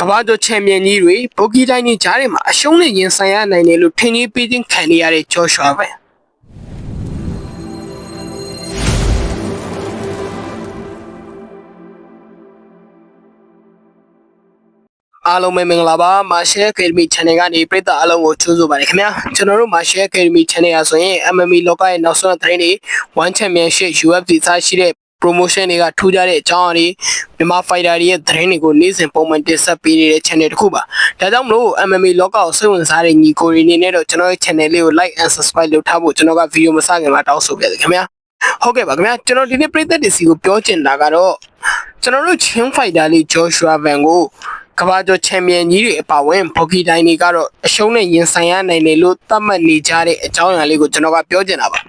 ကမ္ဘာကျော်ချန်ပီယံကြီးတွေဘိုဂီတိုင်းနေကြားထဲမှာအရှုံးနဲ့ရင်ဆိုင်ရနိုင်တယ်လို့ထင်ကြီးပေးခြင်းခံနေရတဲ့ဂျော့ရှွာပဲအားလုံးပဲမင်္ဂလာပါ Marshall Academy Channel ကနေပရိသတ်အားလုံးကိုကြိုဆိုပါရခင်ဗျာကျွန်တော်တို့ Marshall Academy Channel ရဆိုရင် MMA လောကရဲ့နောက်ဆုံးသတင်းတွေ One Championship UFC စားရှိတဲ့ promotion တွေကထူးခြားတဲ့အကြောင်းအရာတွေမြန်မာ fighter တွေရဲ့သတင်းတွေကိုနေ့စဉ်ပုံမှန်တင်ဆက်ပေးနေတဲ့ channel တစ်ခုပါဒါကြောင့်မလို့ MMA လောကကိုစိတ်ဝင်စားတဲ့ညီကိုတွေအနေနဲ့တော့ကျွန်တော်ရဲ့ channel လေးကို like and subscribe လုပ်ထားဖို့ကျွန်တော်က video မစခင်မှာတောင်းဆိုပြတယ်ခင်ဗျာဟုတ်ကဲ့ပါခင်ဗျာကျွန်တော်ဒီနေ့ပရိသတ်တွေစီကိုပြောချင်တာကတော့ကျွန်တော်တို့ Chin Fighter လေး Joshua Van ကိုကမ္ဘာကျော်ချန်ပီယံကြီးတွေအပါအဝင်ဘော်ကီတိုင်းတွေကတော့အရှုံးနဲ့ရင်ဆိုင်ရနိုင်တယ်လို့သတ်မှတ်နေကြတဲ့အကြောင်းအရာလေးကိုကျွန်တော်ကပြောချင်တာပါ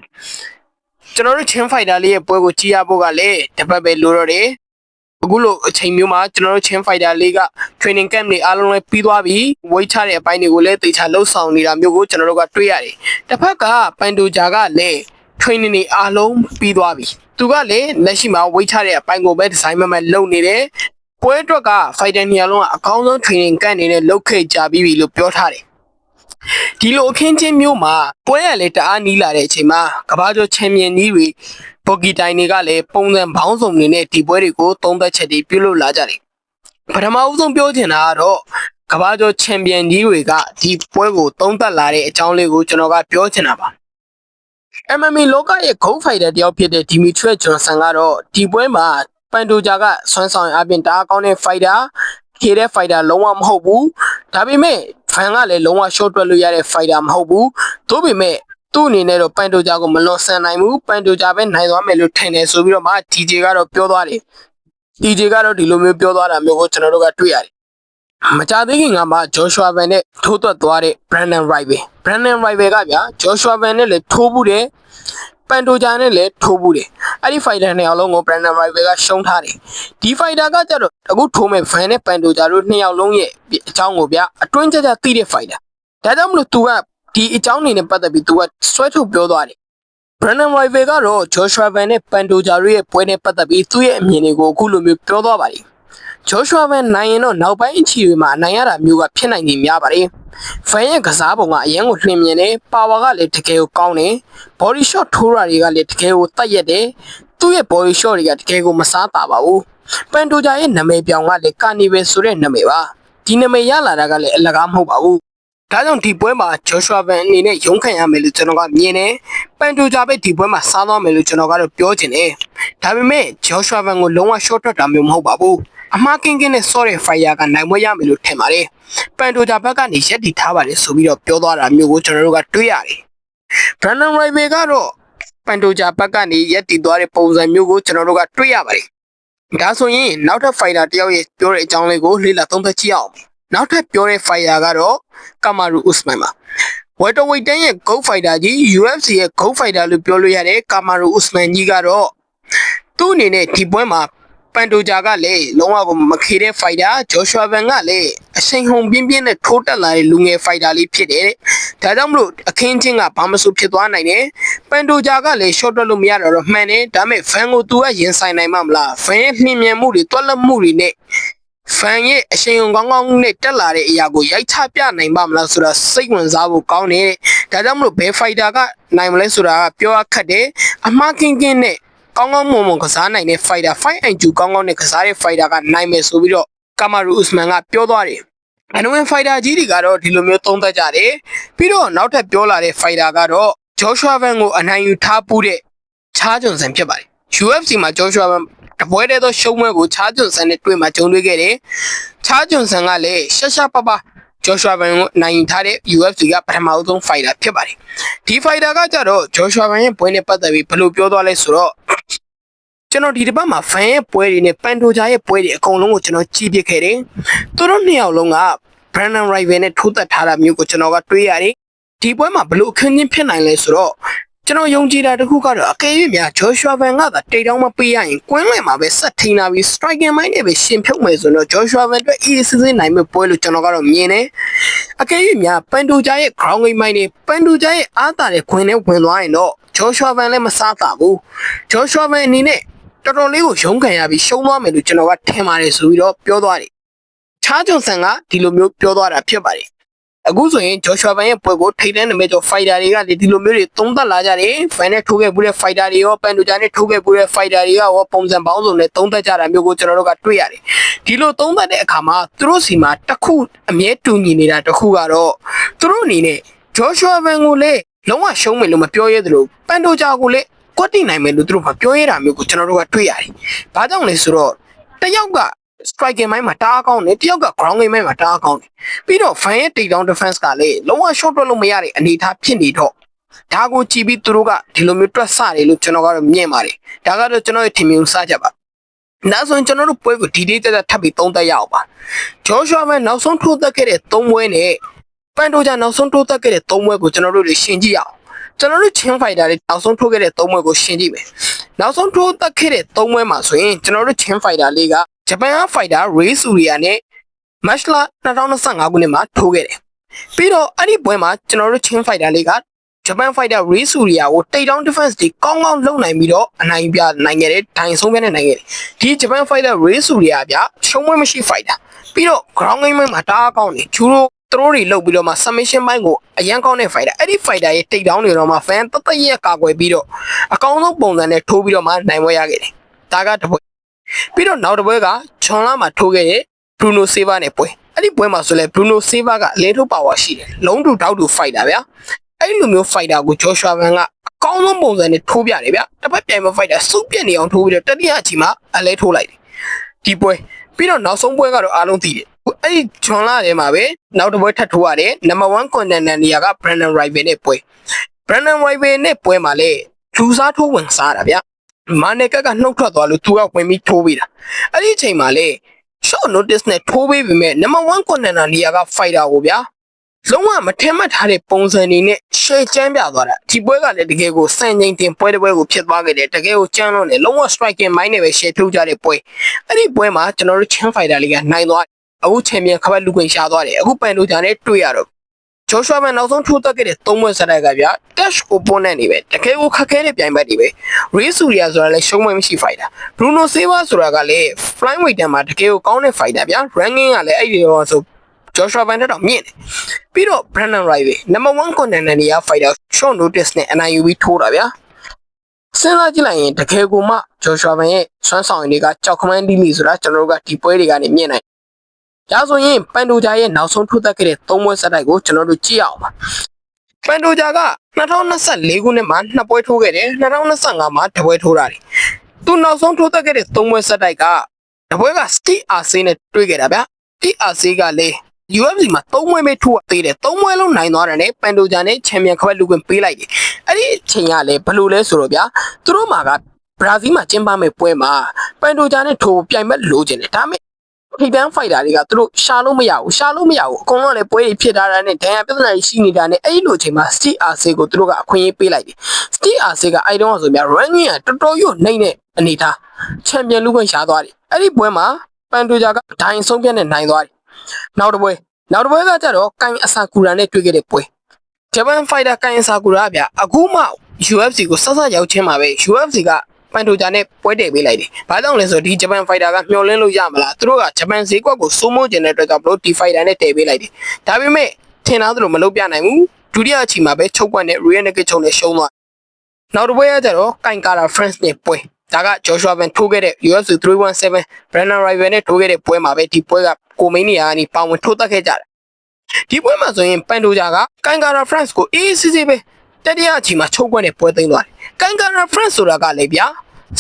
ကျွန်တော်တို့ချင်းဖိုက်တာလေးရဲ့ပွဲကိုကြည့်ရဖို့ကလည်းတစ်ပတ်ပဲလိုတော့တယ်အခုလိုအချိန်မျိုးမှာကျွန်တော်တို့ချင်းဖိုက်တာလေးက training camp တွေအားလုံးလည်းပြီးသွားပြီဝိတ်ချတဲ့အပိုင်းတွေကိုလည်းတေချာလှုပ်ဆောင်နေတာမျိုးကိုကျွန်တော်တို့ကတွေ့ရတယ်တစ်ဖက်ကပန်တိုဂျာကလည်း training တွေအားလုံးပြီးသွားပြီသူကလည်းလက်ရှိမှာဝိတ်ချတဲ့အပိုင်းကိုပဲဒီဇိုင်းမမလုပ်နေတယ်ပွဲအတွက်က fighter နေရာလုံးကအကောင်းဆုံး training camp နေနဲ့လုပ်ခဲ့ကြပြီးပြီလို့ပြောထားတယ် ဒီလိုအခင်းချင်းမျိုးမှာပွဲရလည်းတအားနီးလာတဲ့အချိန်မှာကမ္ဘာကျော်ချန်ပီယံကြီးတွေဘော်ဂီတိုင်တွေကလည်းပုံစံဘောင်းစုံတွေနဲ့ဒီပွဲတွေကိုသုံးသက်ချက်တွေပြုလုပ်လာကြတယ်ပထမဦးဆုံးပြောချင်တာကတော့ကမ္ဘာကျော်ချန်ပီယံကြီးတွေကဒီပွဲကိုသုံးသက်လာတဲ့အကြောင်းလေးကိုကျွန်တော်ကပြောချင်တာပါ MMA လောကရဲ့ Go Fighter တယောက်ဖြစ်တဲ့ Dimitri Johnson ကတော့ဒီပွဲမှာပန်တိုဂျာကဆွမ်းဆောင်အပြင်တအားကောင်းတဲ့ fighter ခေတဲ့ fighter လုံးဝမဟုတ်ဘူးဒါပေမဲ့ ဖန်ကလည်းလုံးဝ short တွက်လို့ရတဲ့ fighter မဟုတ်ဘူးသို့ပေမဲ့သူ့အနေနဲ့တော့ပန်တိုဂျာကိုမလွန်ဆန်နိုင်ဘူးပန်တိုဂျာပဲနိုင်သွားမယ်လို့ထင်တယ်ဆိုပြီးတော့မှ DJ ကတော့ပြောသွားတယ် DJ ကတော့ဒီလိုမျိုးပြောသွားတာမျိုးကိုကျွန်တော်တို့ကတွေ့ရတယ်မကြသေးခင်ကမှ Joshua Van နဲ့ထိုးသွက်သွားတဲ့ Brandon Wright ပဲ Brandon Wright ပဲကဗျာ Joshua Van နဲ့လည်းထိုးဘူးတယ်ပန်တိုဂျာနဲ့လည်းထိုးဘူးတယ် အဲ့ဒီ fighter နှစ်ယောက်လုံးကို Brandon Wright ပဲကရှုံးထားတယ်ဒီ fighter ကကြတော့အခုထိုးမဲ့ Van နဲ့ပန်တိုဂျာတို့နှစ်ယောက်လုံးရဲ့အကြောင်းကိုဗျာအတွင်းကြကြသိတဲ့ fighter ဒါကြောင့်မလို့ तू ကဒီအကြောင်းနေနဲ့ပတ်သက်ပြီး तू ကဆွဲထုတ်ပြောသွားတယ် Brandon Rival ကတော့ Joshua Van နဲ့ Pantoja တို့ရဲ့ပွဲနဲ့ပတ်သက်ပြီးသူ့ရဲ့အမြင်တွေကိုအခုလိုမျိုးပြောသွားပါတယ်။ Joshua Van နိုင်ရင်တော့နောက်ပိုင်းအခြေတွေမှာနိုင်ရတာမျိုးကဖြစ်နိုင်နေများပါတယ်။ Van ရဲ့ကစားပုံကအရင်ကိုနှင်မြင်တယ်။ power ကလည်းတကယ်ကိုကောင်းတယ်။ body shot ထိုးတာတွေကလည်းတကယ်ကိုတတ်ရက်တယ်။သူ့ရဲ့ body shot တွေကတကယ်ကိုမစားတာပါဘူး။ Pantoja ရဲ့နာမည်ပြောင်ကလည်း Carnival ဆိုတဲ့နာမည်ပါ။ဒီနာမည်ရလာတာကလည်းအလကားမဟုတ်ပါဘူး။ဒါကြောင့်ဒီပွဲမှာ Joshua Van အနေနဲ့ရုန်းခံရမယ်လို့ကျွန်တော်ကမြင်တယ်။ပန်တိုဂျာပဲဒီပွဲမှာစားသွားမယ်လို့ကျွန်တော်ကတော့ပြောချင်တယ်။ဒါပေမဲ့ Joshua Van ကိုလုံးဝ short ထွက်တာမျိုးမဟုတ်ပါဘူး။ အမှားကင်းကင်းနဲ့ဆော့တဲ့ fire ကနိုင်မွေးရမယ်လို့ထင်ပါတယ်။ပန်တိုဂျာဘက်ကနေရက်တီထားပါတယ်ဆိုပြီးတော့ပြောသွားတာမျိုးကိုကျွန်တော်တို့ကတွေ့ရတယ်။ Brandon Rival ကတော့ပန်တိုဂျာဘက်ကနေရက်တီသွားတဲ့ပုံစံမျိုးကိုကျွန်တော်တို့ကတွေ့ရပါတယ်။ဒါဆိုရင်နောက်ထပ် fighter တယောက်ရဲ့ပြောတဲ့အကြောင်းလေးကိုလေ့လာသုံးသပ်ကြည့်အောင်။နောက်ထပ်ပြောတဲ့ fire ကတော့ကမာရူဥစမန်ပါဝယ်တော်ဝိတ်တန်းရဲ့ Go Fighter ကြီး UFC ရဲ့ Go Fighter လို့ပြောလို့ရတဲ့ကာမာရူဥစမန်ကြီးကတော့သူ့အနေနဲ့ဒီပွဲမှာ ပန်တိုဂျာကလည်းလုံးဝကိုမခေတဲ့ fighter ဂျော်ရှွာဗန်ကလည်းအချိန်ဟုန်ပြင်းပြင်းနဲ့ထိုးတက်လာတဲ့လူငယ် fighter လေးဖြစ်တယ်တဲ့။ဒါကြောင့်မလို့အခင်းချင်းကဘာမဆိုဖြစ်သွားနိုင်တယ်။ပန်တိုဂျာကလည်း short တက်လို့မရတော့တော့မှန်တယ်။ဒါပေမဲ့ fan ကိုသူကရင်ဆိုင်နိုင်မှာမလား။ fan ရဲ့နှင်းမြန်မှုတွေတွက်လက်မှုတွေနဲ့ဖန်ရဲ့အရှင်ုံကောင်းကောင်းနဲ့တက်လာတဲ့အရာကိုရိုက်ချပြနိုင်ပါမလားဆိုတာစိတ်ဝင်စားဖို့ကောင်းတယ်။ဒါကြောင့်မလို့ဘယ်ဖိုက်တာကနိုင်မလဲဆိုတာကပြောရခက်တယ်။အမှားကင်းကင်းနဲ့ ကောင်းကောင်းမွန်မွန်ကစားနိုင်တဲ့ဖိုက်တာ5 IQ ကောင်းကောင်းနဲ့ကစားတဲ့ဖိုက်တာကနိုင်မယ်ဆိုပြီးတော့ကာမာရူဥစမန်ကပြောသွားတယ်။အနဝင်ဖိုက်တာကြီးတွေကတော့ဒီလိုမျိုးသုံးသပ်ကြတယ်။ပြီးတော့နောက်ထပ်ပြောလာတဲ့ဖိုက်တာကတော့ဂျော်ရှွာဗန်ကိုအနိုင်ယူထားပူးတဲ့ချားဂျွန်ဆန်ဖြစ်ပါတယ်။ UFC မှာဂျော်ရှွာဗန်တပွဲတည်းသောရှုံးပွဲကိုချားဂျွန်ဆန်နဲ့တွေ့မှာကြုံတွေ့ခဲ့တယ်။ချားဂျွန်ဆန်ကလည်းရှက်ရှက်ပပဂျော်ရှွာဗန်ကိုနိုင်ထားတဲ့ UFC ကပထမဆုံးဖိုက်တာဖြစ်ပါတယ်။ဒီဖိုက်တာကကြတော့ဂျော်ရှွာဗန်ရဲ့ပွဲနဲ့ပတ်သက်ပြီးဘယ်လိုပြောသွားလဲဆိုတော့ ကျွန်တော်ဒီတစ်ပတ်မှာဖန်ရဲ့ပွဲတွေနဲ့ပန်တိုဂျာရဲ့ပွဲတွေအကုန်လုံးကိုကျွန်တော်ကြည့်ပြခဲ့တယ်။သူတို့နှစ်ယောက်လုံးက Brandon Rival နဲ့ထိုးသက်ထားတာမျိုးကိုကျွန်တော်ကတွေးရတယ်။ဒီပွဲမှာဘလို့အခင်းချင်းဖြစ်နိုင်လဲဆိုတော့ကျွန်တော်ယုံကြည်တာတစ်ခုကတော့အကယ်၍များ Joshua Van ကသာတိတ်တောင်းမပေးရရင်ကွင်းလယ်မှာပဲဆက်ထိန်လာပြီး striking mind နဲ့ပဲရှင်ဖြုတ်မယ်ဆိုတော့ Joshua Van အတွက် easy စစ်စစ်နိုင်မဲ့ပွဲလို့ကျွန်တော်ကတော့မြင်တယ်။အကယ်၍များပန်တိုဂျာရဲ့ ground game mind နဲ့ပန်တိုဂျာရဲ့အားတာတဲ့ခွင်နဲ့ဝင်သွားရင်တော့ Joshua Van လည်းမစားတာဘူး။ Joshua Van အနေနဲ့ တော်တော်လေးကိုရုန်းကန်ရပြီးရှုံးသွားမယ်လို့ကျွန်တော်ကထင်ပါတယ်ဆိုပြီးတော့ပြောသွားတယ်ချားဂျွန်ဆန်ကဒီလိုမျိုးပြောသွားတာဖြစ်ပါတယ်အခုဆိုရင်ဂျော်ရှွာဘန်ရဲ့ပွဲကိုထိတ်တန်းနမိတ်ကျော်ဖိုက်တာတွေကလေဒီလိုမျိုးတွေသုံးသပ်လာကြတယ်ဖန်နဲ့ထိုးခဲ့မှုတဲ့ဖိုက်တာတွေရောပန်ဒူဂျာနဲ့ထိုးခဲ့မှုတဲ့ဖိုက်တာတွေကရောပုံစံပေါင်းစုံနဲ့သုံးသပ်ကြတာမျိုးကိုကျွန်တော်တို့ကတွေ့ရတယ်ဒီလိုသုံးသပ်တဲ့အခါမှာသူတို့စီမှာတစ်ခုအမြဲတူညီနေတာတစ်ခုကတော့သူတို့အနေနဲ့ဂျော်ရှွာဘန်ကိုလေလုံးဝရှုံးမယ်လို့မပြောရဲသလိုပန်ဒူဂျာကိုလေ ကွက်တိနိုင်မယ်လို့သူတို့မပြောရတာမျိုးကိုကျွန်တော်တို့ကတွေ့ရတယ်ဘာကြောင့်လဲဆိုတော့တယောက်က striking မိုင်းမှာတားကောင်းတယ်တယောက်က ground game မိုင်းမှာတားကောင်းတယ်ပြီးတော့ fan ရဲ့ take down defense ကလည်းလုံးဝ short တွက်လို့မရတဲ့အနေအထားဖြစ်နေတော့ဒါကိုကြည့်ပြီးသူတို့ကဒီလိုမျိုးတွက်ဆတယ်လို့ကျွန်တော်ကတော့မြင်ပါတယ်ဒါကတော့ကျွန်တော်ရဲ့ထင်မြင်စကြပါနောက်ဆုံးကျွန်တော်တို့ပွဲကိုဒီဒေးတက်ထပ်ပြီးသုံးသက်ရအောင်ပါဂျော်ရှွာမန်နောက်ဆုံးထိုးသက်ခဲ့တဲ့သုံးပွဲနဲ့ပန်တိုဂျာနောက်ဆုံးထိုးသက်ခဲ့တဲ့သုံးပွဲကိုကျွန်တော်တို့တွေရှင်းကြည့်အောင် ကျွန်တော်တို့ချင်းဖိုက်တာတွေနောက်ဆုံးထိုးခဲ့တဲ့သုံးပွဲကိုရှင်းကြည့်မယ်နောက်ဆုံးထိုးသက်ခဲ့တဲ့သုံးပွဲမှာဆိုရင်ကျွန်တော်တို့ချင်းဖိုက်တာလေးကဂျပန်ဖိုက်တာရေးဆူရီယာနဲ့မတ်လ2025ခုနှစ်မှာထိုးခဲ့တယ်ပြီးတော့အဲ့ဒီပွဲမှာကျွန်တော်တို့ချင်းဖိုက်တာလေးကဂျပန်ဖိုက်တာရေးဆူရီယာကိုတိတ်တောင်း defense တွေကောင်းကောင်းလုပ်နိုင်ပြီးတော့အနိုင်ပြနိုင်ခဲ့တယ်ဒိုင်ဆုံးပြနဲ့နိုင်ခဲ့တယ်ဒီဂျပန်ဖိုက်တာရေးဆူရီယာဗျရှုံးမွေးမရှိဖိုက်တာပြီးတော့ ground game မှာတအားကောင်းတယ်ဂျူရို သူတို့တွေလုတ်ပြီးတော့မှ submission ဘိုင်းကိုအရန်ကောင်းတဲ့ fighter အဲ့ဒီ fighter ရဲ့ take down တွေတော့မှ fan တသက်ရက်ကာကွယ်ပြီးတော့အကောင်းဆုံးပုံစံနဲ့ထိုးပြီးတော့မှနိုင်ပွဲရခဲ့တယ်ဒါကတပွဲပြီးတော့နောက်တစ်ပွဲကဂျွန်လာမှာထိုးခဲ့တဲ့ Bruno Silva နဲ့ပွဲအဲ့ဒီပွဲမှာဆိုလဲ Bruno Silva ကအလင်းထုတ်ပါဝါရှိတယ်လုံးတူတောက်တူ fighter ဗျာအဲ့လိုမျိုး fighter ကို Joshua Van ကအကောင်းဆုံးပုံစံနဲ့ထိုးပြတယ်ဗျာတစ်ပတ်ပြိုင်ပွဲ fighter စုပ်ပြက်နေအောင်ထိုးပြီးတော့တတိယအချိန်မှာအလဲထိုးလိုက်တယ်ဒီပွဲပြီးတော့နောက်ဆုံးပွဲကတော့အားလုံးသိတယ် အဲ့ဒီဂျွန်လာထဲမှာပဲနောက်တစ်ပွဲထပ်ထိုးရတယ်နံပါတ်1 contender နေရာက Brandon Rival နဲ့ပွဲ Brandon Rival နဲ့ပွဲမှာလေလူစားထိုးဝင်စားတာဗျမာနယ်ကကနှုတ်ထွက်သွားလို့သူကဝင်ပြီးထိုးပေးတာအဲ့ဒီအချိန်မှာလေ short notice နဲ့ထိုးပေးပေမဲ့ number 1 contender နေရာက fighter ကိုဗျာလုံးဝမထင်မှတ်ထားတဲ့ပုံစံနေနဲ့ရှယ်ကျမ်းပြသွားတာဒီပွဲကလည်းတကယ်ကိုစံချိန်တင်ပွဲတစ်ပွဲကိုဖြစ်သွားခဲ့တယ်တကယ်ကိုကျန်းလို့နဲ့လုံးဝ striking mind နဲ့ပဲရှယ်ထုတ်ကြတဲ့ပွဲအဲ့ဒီပွဲမှာကျွန်တော်တို့ champ fighter လေးကနိုင်သွား အခုချန်ပီယံခပတ်လူခွင့်ရှားသွားတယ်အခုပန်တိုဂျာနဲ့တွေ့ရတော့ဂျော်ရှွာမန်နောက်ဆုံးထိုးတက်ခဲ့တဲ့သုံးပွဲဆက်တိုက်ကဗျာ dash opponent တွေပဲတကယ်ကိုခက်ခဲတဲ့ပြိုင်ဘက်တွေပဲရေးဆူရီယာဆိုတာလည်းရှုံးမမရှိ fighter Bruno Silva ဆိုတာကလည်း flyweight တန်းမှာတကယ်ကိုကောင်းတဲ့ fighter ဗျာ ranking ကလည်းအဲ့ဒီတော့ဆို Joshua Van တက်တော့မြင့်တယ်ပြီးတော့ Brandon Rive number 1 contender နေရာ fighter short notice နဲ့ NIUB ထိုးတာဗျာစဉ်းစားကြည့်လိုက်ရင်တကယ်ကိုမှ Joshua Van ရဲ့စွမ်းဆောင်ရည်တွေကကြောက်ခမန်းတီးလီဆိုတာကျွန်တော်တို့ကဒီပွဲတွေကနေမြင်နိုင် ဒါဆိုရင်ပန်တိုဂျာရဲ့နောက်ဆုံးထိုးသက်ခဲ့တဲ့သုံးပွဲဆက်တိုက်ကိုကျွန်တော်တို့ကြည့်အောင်ပါပန်တိုဂျာက2024ခုနှစ်မှာနှစ်ပွဲထိုးခဲ့တယ်2025မှာတစ်ပွဲထိုးတာတယ်သူနောက်ဆုံးထိုးသက်ခဲ့တဲ့သုံးပွဲဆက်တိုက်ကတစ်ပွဲက Steve RC နဲ့တွေ့ခဲ့တာဗျ Steve RC ကလည်း UFC မှာ၃မွေးမဲထိုးသေးတယ်၃မွေးလုံးနိုင်သွားတယ်နဲ့ပန်တိုဂျာနဲ့ချန်ပီယံခပတ်လူခွင့်ပေးလိုက်တယ်အဲ့ဒီအချိန်ကလည်းဘယ်လိုလဲဆိုတော့ဗျာသူတို့မှာကဘရာဇီးမှာကျင်းပမဲ့ပွဲမှာပန်တိုဂျာနဲ့ထိုးပြိုင်မဲ့လိုချင်တယ်ဒါပေမဲ့ ထိပ်တန်းဖိုက်တာတွေကသူတို့ရှာလို့မရဘူးရှာလို့မရဘူးအကုန်လုံးလည်းပွဲတွေဖြစ်ထားတာနဲ့ဒဏ်ရာပြဿနာတွေရှိနေတာနဲ့အဲ့ဒီလိုအချိန်မှာ Steve RC ကိုသူတို့ကအခွင့်အရေးပေးလိုက်တယ် Steve RC ကအဲ့တုန်းကဆိုမြ ranking ကတော်တော်ရွနှိမ့်တဲ့အနေထားချန်ပီယံလူခွင့်ရှာသွားတယ်အဲ့ဒီပွဲမှာပန်တိုဂျာကဒိုင်ဆုံးပြတ်နဲ့နိုင်သွားတယ်နောက်တစ်ပွဲနောက်တစ်ပွဲကကြတော့ကိုင်အဆာကူရာနဲ့တွေ့ခဲ့တဲ့ပွဲဂျပန်ဖိုက်တာကိုင်အဆာကူရာဗျအခုမှ UFC ကိုဆက်ဆက်ရောက်ချင်းမှာပဲ UFC က ပန်တိုဂျာနဲ့ပွဲတည်ပေးလိုက်တယ်။ဘာကြောင့်လဲဆိုတော့ဒီဂျပန်ဖိုက်တာကမျှော်လင့်လို့ရမလား။သူတို့ကဂျပန်ဈေးကွက်ကိုစိုးမိုးကျင်တဲ့အတွက်ကြောင့်ဘလို့ဒီဖိုက်တာနဲ့တည်ပေးလိုက်တယ်။ဒါပေမဲ့ထင်သားသလိုမလုပ်ပြနိုင်ဘူး။ဒုတိယအချိန်မှာပဲချုပ်ကွက်နဲ့ Real Naked ချုပ်နဲ့ရှုံးသွား။နောက်တစ်ပွဲကကြတော့ကိုင်ကာလာ France နဲ့ပွဲဒါက Joshua Van ထိုးခဲ့တဲ့ UFC 317 Brandon Rival နဲ့ထိုးခဲ့တဲ့ပွဲမှာပဲဒီပွဲကကိုမိန်နီယာကနေပါဝင်ထိုးတက်ခဲ့ကြတယ်။ဒီပွဲမှာဆိုရင်ပန်တိုဂျာကကန်ကာရာ France ကိုအေးစစ်စစ်ပဲတတိယအချိန်မှာချုပ်ကွက်နဲ့ပွဲသိမ်းသွားတယ်။ ကန်ကာရာ France ဆိုတာကလည်းဗျာ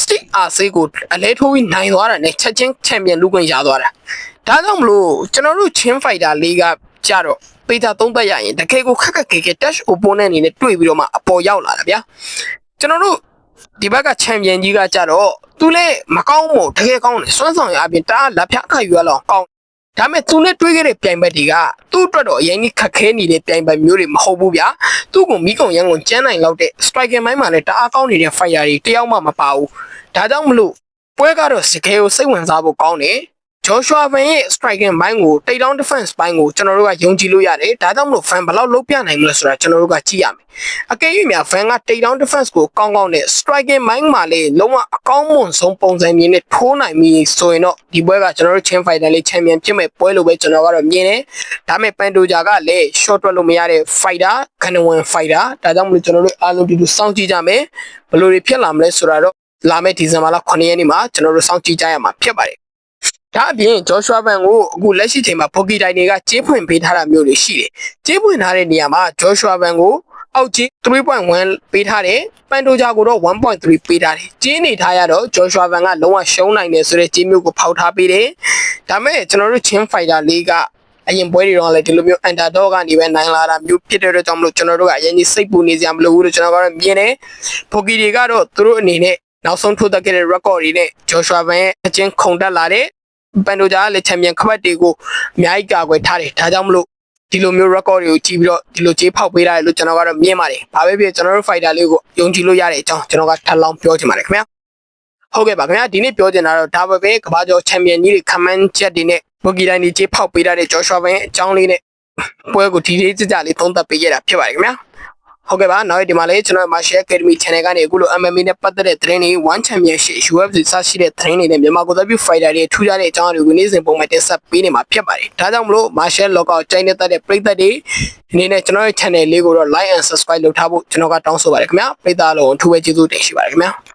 Stick RC ကိုအလဲထိုးပြီးနိုင်သွားတာနဲ့ချက်ချင်းချန်ပီယံလူခွင့်ရသွားတာ။ဒါကြောင့်မလို့ကျွန်တော်တို့ချင်းဖိုက်တာလေးကကြတော့ပေတာသုံးသက်ရရင်တကယ်ကိုခက်ခက်ခဲခဲ touch opponent အနေနဲ့တွေ့ပြီးတော့မှအပေါ်ရောက်လာတာဗျာ။ကျွန်တော်တို့ဒီဘက်ကချန်ပီယံကြီးကကြတော့သူလည်းမကောင်းမို့တကယ်ကောင်းတယ်စွမ်းဆောင်ရအပြင်တအားလက်ဖြတ်ခတ်ယူရလောက်ကောင်း ဒါပေမဲ့သူနဲ့တွေးခဲ့တဲ့ပြိုင်ဘက်တွေကသူ့အတွက်တော့အရင်ကြီးခက်ခဲနေတဲ့ပြိုင်ဘက်မျိုးတွေမဟုတ်ဘူးဗျာသူ့ကိုမိကုံရန်ကုန်ကျန်းနိုင်လောက်တဲ့ striker မိုင်းမှာလည်းတအားကောင်းနေတဲ့ fire တွေတယောက်မှမပါဘူးဒါကြောင့်မလို့ပွဲကတော့စကယ်ကိုစိတ်ဝင်စားဖို့ကောင်းတယ် Joshua Van ရဲ့ striking ဘိုင်းကို takedown defense ဘိုင်းကိုကျွန်တော်တို့ကယုံကြည်လို့ရတယ်ဒါကြောင့်မလို့ fan ဘယ်လောက်လုံးပြနိုင်မလဲဆိုတာကျွန်တော်တို့ကကြည့်ရမယ်အကယ်၍များ fan က takedown defense ကိုကောင်းကောင်းနဲ့ striking ဘိုင်းမှာလေလုံးဝအကောင်းမွန်ဆုံးပုံစံမြင်နဲ့ထိုးနိုင်ပြီဆိုရင်တော့ဒီပွဲကကျွန်တော်တို့ champ fighter လေး champion ဖြစ်မဲ့ပွဲလို့ပဲကျွန်တော်ကတော့မြင်တယ်ဒါပေမဲ့ Pantoja ကလည်း short တွက်လို့မရတဲ့ fighter ခဏဝင် fighter ဒါကြောင့်မလို့ကျွန်တော်တို့အားလုံးဒီလိုစောင့်ကြည့်ကြမယ်ဘယ်လိုတွေဖြစ်လာမလဲဆိုတာတော့လာမယ့်ဒီဇင်ဘာလ9ရက်နေ့မှာကျွန်တော်တို့စောင့်ကြည့်ကြရမှာဖြစ်ပါတယ် ဒါအပြင် Joshua Van ကိုအခုလက်ရှိချိန်မှာ Poki တိုင်တွေကကြေးဖွင့်ပေးထားတာမျိုးတွေရှိတယ်။ကြေးဖွင့်ထားတဲ့နေရာမှာ Joshua Van ကိုအောက်ကြီး3.1ပေးထားတယ်။ပန်တိုဂျာကိုတော့1.3ပေးထားတယ်။ကြေးနေထားရတော့ Joshua Van ကလုံးဝရှုံးနိုင်တယ်ဆိုတဲ့ကြေးမျိုးကိုဖောက်ထားပေးတယ်။ဒါမဲ့ကျွန်တော်တို့ Chin Fighter လေးကအရင်ပွဲတွေတော့လည်းဒီလိုမျိုး underdog ကနေပဲနိုင်လာတာမျိုးဖြစ်တဲ့အတွက်ကြောင့်မလို့ကျွန်တော်တို့ကအရင်ကြီးစိတ်ပူနေစရာမလိုဘူးလို့ကျွန်တော်ကတော့မြင်တယ်။ Poki တွေကတော့သူတို့အနေနဲ့နောက်ဆုံးထိုးတက်ခဲ့တဲ့ record တွေနဲ့ Joshua Van ရဲ့အချင်းခုန်တက်လာတဲ့ ပန်တိုဂျာကလည်းချန်ပီယံခပတ်တွေကိုအများကြီးကာကွယ်ထားတယ်ဒါကြောင့်မလို့ဒီလိုမျိုး record တွေကိုကြည့်ပြီးတော့ဒီလိုကြေးဖောက်ပေးရတယ်လို့ကျွန်တော်ကတော့မြင်ပါတယ်။ဘာပဲဖြစ်ကျွန်တော်တို့ fighter လေးကိုယုံကြည်လို့ရတဲ့အကြောင်းကျွန်တော်ကထပ်လောင်းပြောချင်ပါတယ်ခင်ဗျာ။ဟုတ်ကဲ့ပါခင်ဗျာဒီနေ့ပြောချင်တာတော့ဒါပဲပဲကမ္ဘာကျော်ချန်ပီယံကြီးတွေ comment ချက်တွေနဲ့ဘော်ဂီတိုင်းတွေကြေးဖောက်ပေးရတဲ့ Joshua Van ရဲ့အကြောင်းလေးနဲ့ပွဲကိုဒီလေးကြကြလေးသုံးသပ်ပေးရတာဖြစ်ပါတယ်ခင်ဗျာ။ ဟုတ်ကဲ့ပါနောက်ဒီမှာလေးကျွန်တော် Martial Academy Channel ကနေအခုလို MMA နဲ့ပတ်သက်တဲ့သတင်းတွေ One Championship UFC စရှိတဲ့သတင်းတွေနဲ့မြန်မာကိုယ်စားပြု fighter တွေထူးခြားတဲ့အကြောင်းတွေကိုနေ့စဉ်ပုံမှန်တင်ဆက်ပေးနေမှာဖြစ်ပါတယ်။ဒါကြောင့်မလို့ Martial Lockout ကျိုင်းနေတဲ့တဲ့ပရိသတ်တွေအနေနဲ့ကျွန်တော်ရဲ့ channel လေးကိုတော့ like and subscribe လုပ်ထားဖို့ကျွန်တော်ကတောင်းဆိုပါတယ်ခင်ဗျာ။ပရိသတ်အလုံးအထူးပဲကျေးဇူးတင်ရှိပါတယ်ခင်ဗျာ။